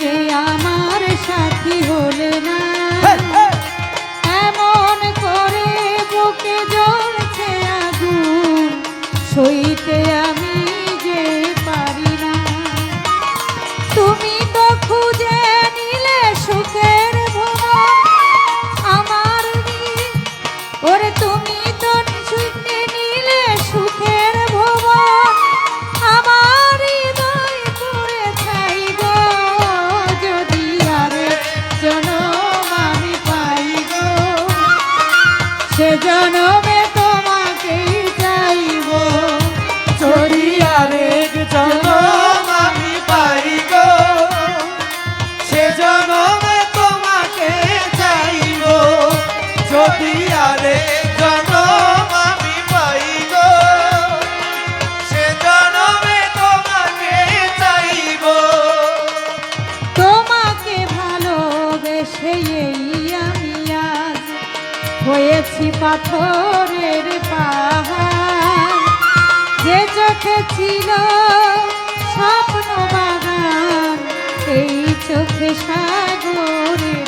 যে আমার সাথী হলে না। এমন করে বুকে জ্বলছে আগুন সইতে জনমে তোমাকেই চাইব। যদি আরেক জনম আমি পাই গো সে জনমে তোমাকে চাইব। যদি আরেক জনম আমি পাই গো সে জনমে তোমাকে চাইব। তোমাকে ভালোবেসে এই হয়েছি পাথরের পাহাড়। যে চোখে ছিল স্বপ্ন বাগান এই চোখে সাগরের